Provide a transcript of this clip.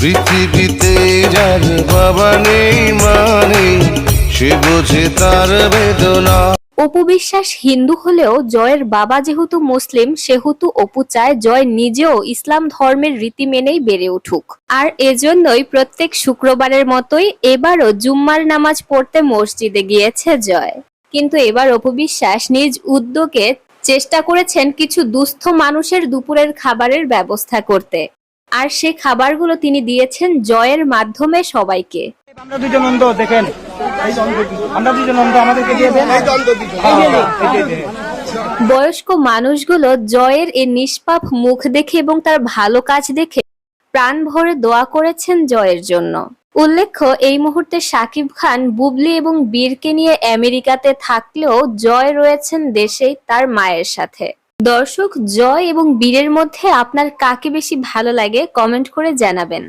পৃথিবীতে যার বাবা নেই মানে সে বোঝে তার বেদনা। অপু বিশ্বাস হিন্দু হলেও জয়ের বাবা যেহেতু মুসলিম, সেহেতু অপু চায় জয় নিজেও ইসলাম ধর্মের রীতি মেনেই বেড়ে উঠুক। আর এজন্যই প্রত্যেক শুক্রবারের মতোই এবারও জুম্মার নামাজ পড়তে মসজিদে গিয়েছে জয়। কিন্তু এবার অপু বিশ্বাস নিজ উদ্যোগে চেষ্টা করেছেন কিছু দুস্থ মানুষের দুপুরের খাবারের ব্যবস্থা করতে। আর সে খাবারগুলো তিনি দিয়েছেন জয়ের মাধ্যমে সবাইকে। আমরা দুজন অন্ধ দেখেন। আমরা দুজন অন্ধ আমাদেরকে দিয়ে দেন। এই যে, এই যে। বয়স্ক মানুষগুলো জয়ের এই নিষ্পাপ মুখ দেখে এবং তার ভালো কাজ দেখে প্রাণ ভরে দোয়া করেছেন জয়ের জন্য। উল্লেখ্য এই মুহূর্তে সাকিব খান বুবলি এবং বীরকে নিয়ে আমেরিকাতে থাকলেও জয় রয়েছেন দেশেই তার মায়ের সাথে। দর্শক জয় এবং বীরের মধ্যে আপনার কাকে বেশি ভালো লাগে কমেন্ট করে জানাবেন।